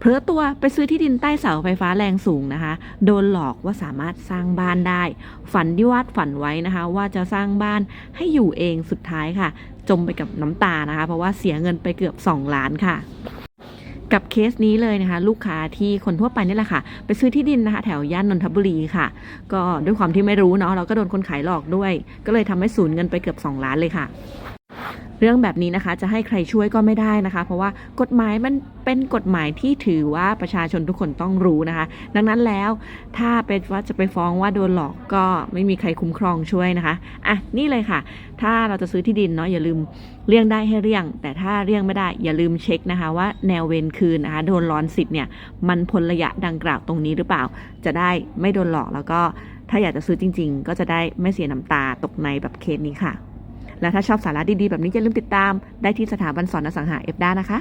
เพลอตัวไปซื้อที่ดินใต้เสาไฟฟ้าแรงสูงนะคะ โดนหลอกว่าสามารถสร้างบ้านได้ ฝันที่วาดฝันไว้นะคะ ว่าจะสร้างบ้านให้อยู่เองสุดท้ายค่ะ จมไปกับน้ำตานะคะ เพราะว่าเสียเงินไปเกือบ 2 ล้านค่ะกับเคสนี้เลยนะคะ ลูกค้าที่คนทั่วไปนี่แหละค่ะ ไปซื้อที่ดินนะคะ แถวย่านนนทบุรีค่ะ ก็ด้วยความที่ไม่รู้เนาะเราก็โดนคนขายหลอกด้วย ก็เลยทำให้สูญเงินไปเกือบ 2 ล้านเลยค่ะ เรื่องแบบนี้นะคะจะให้ใครช่วยก็ไม่ได้นะคะ เพราะว่ากฎหมายมันเป็นกฎหมายที่ถือว่าประชาชนทุกคนต้องรู้นะคะ ดังนั้นแล้วถ้าเป็นว่าจะไปฟ้องว่าโดนหลอกก็ไม่มีใครคุ้มครองช่วยนะคะอะนี่เลยค่ะ ถ้าเราจะซื้อที่ดินเนาะอย่าลืมเลี่ยงได้ให้เลี่ยง แต่ถ้าเลี่ยงไม่ได้อย่าลืมเช็คนะคะ ว่าแนวเวรคืนนะคะโดนร้อนสิทธิ์เนี่ยมันพ้นระยะดังกล่าวตรงนี้หรือเปล่า จะได้ไม่โดนหลอกแล้วก็ถ้าอยากจะซื้อจริง ๆ ก็จะได้ไม่เสียน้ำตาตกในแบบเคสนี้ค่ะ และถ้าชอบสาระดีๆ แบบนี้อย่าลืมติดตามได้ที่สถาบันสอนอสังหาเอฟด้านะคะ